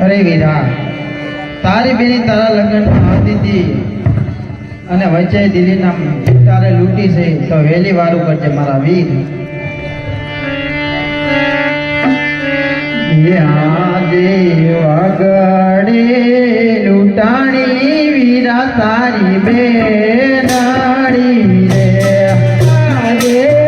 અરે વીરા તારી બેની તારા લગ્ન સાવતીથી અને વચ્ચે દિલ્હીના તારે લૂંટી છે, તો વહેલી વારું કરજે મારા વીર. વગડે લૂંટાણી વીરા તારી બેનાડી રે.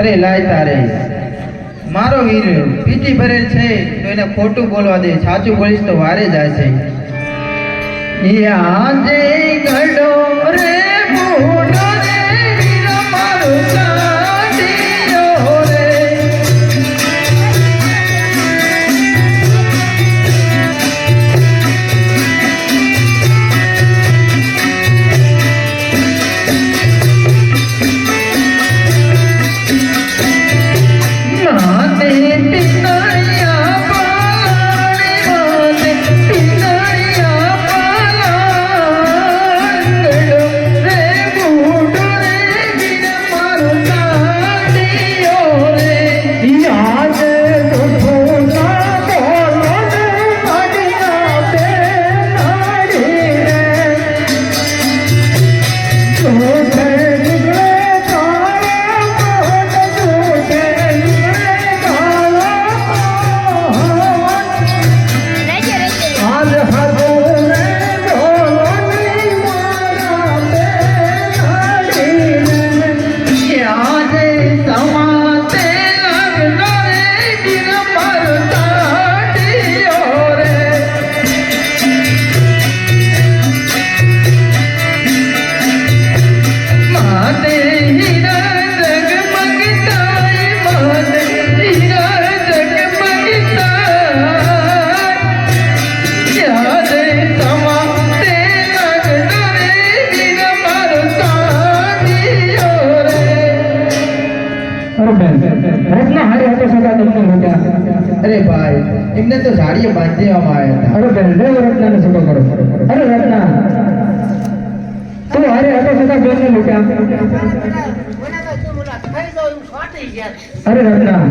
અરે લાય તારે. મારો વીર પીટી ભરેલ છે, તો એને ખોટું બોલવા દે, સાચું બોલીશ તો વારે જાય છે આજે ગડો રે વીર મારો એમને તો ઝાડીએ બાંધી દેવામાં આવ્યા અરે બેન રત્નાને સગો કરો. અરે રત્ના. તું અરે હતો સગા બેનને લૂટ્યા. અરે રત્ના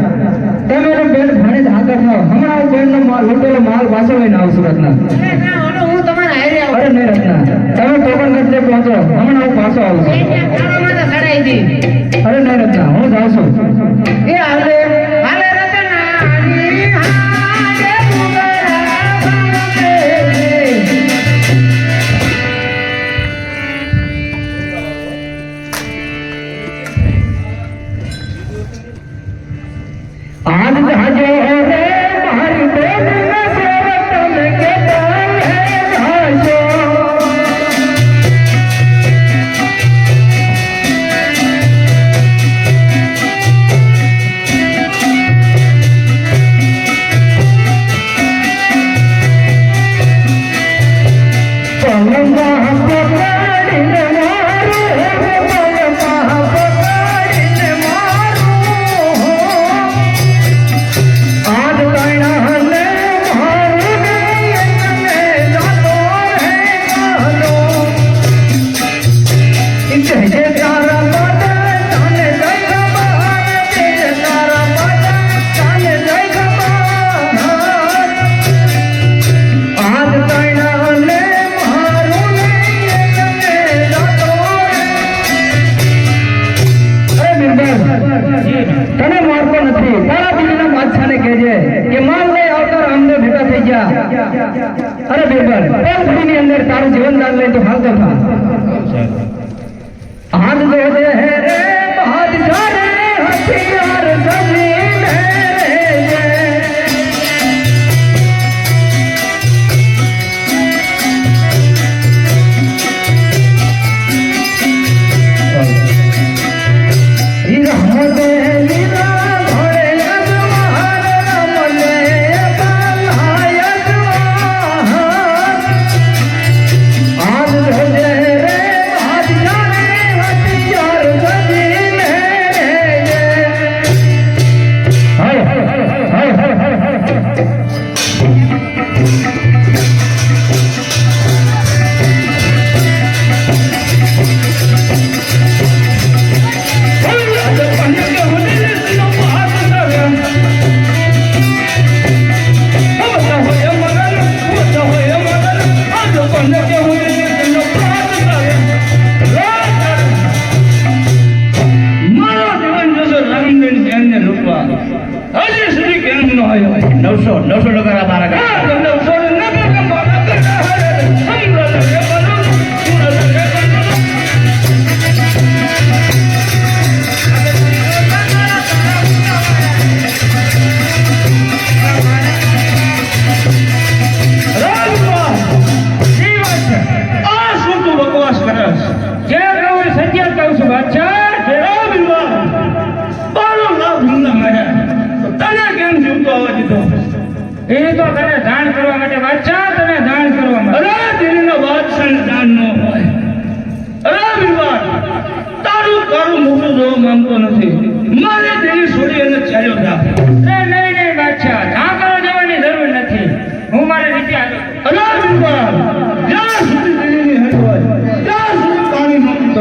તમે એનો બેન ભાણે જ થાવ હમણાં હું બેનનો માલ લૂંટેલો માલ પાછો લઈને આવશું રત્ના. અરે નહીં રત્ના તમે ટોકન કરતે પહોંચો. હમણાં હું પાછો આવું છું અરે નહીં રત્ના હું જાઉં છું. એ હાલે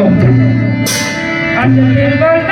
Hacia mi hermano.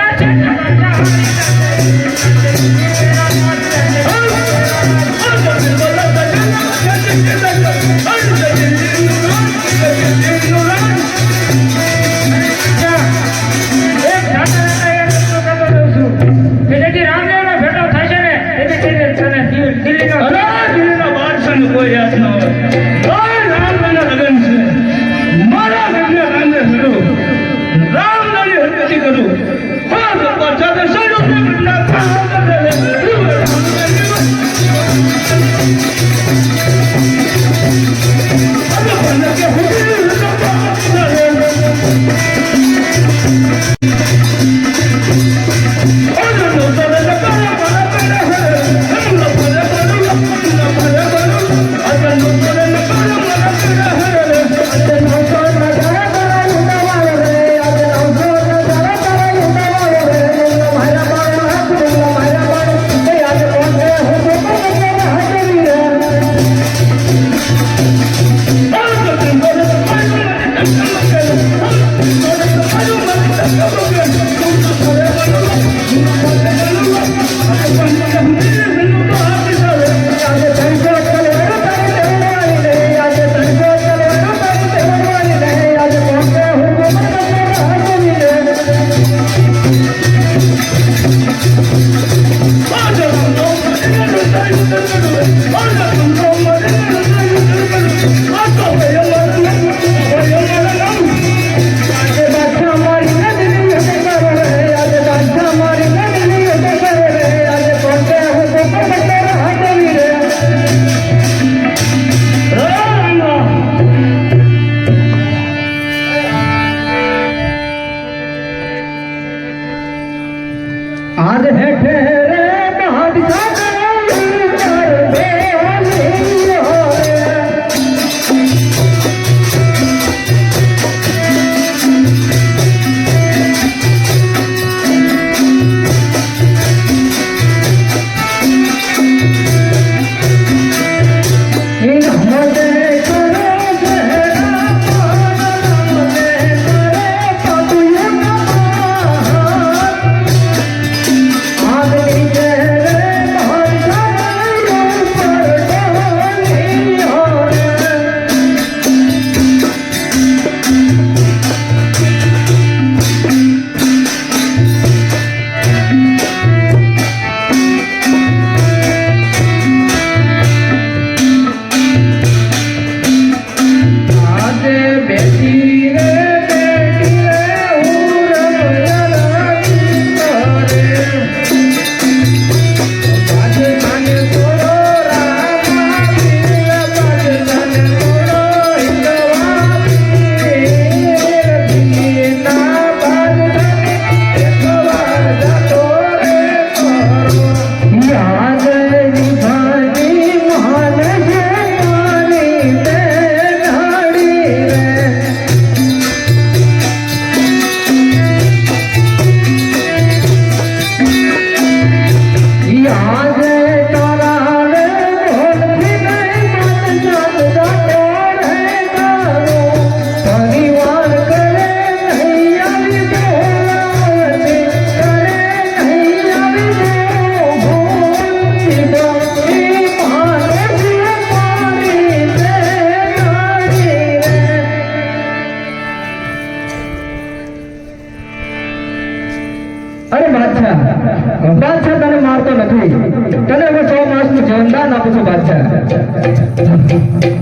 તને હવે સો માસનું જનદાન આપું છું બાદશાહ.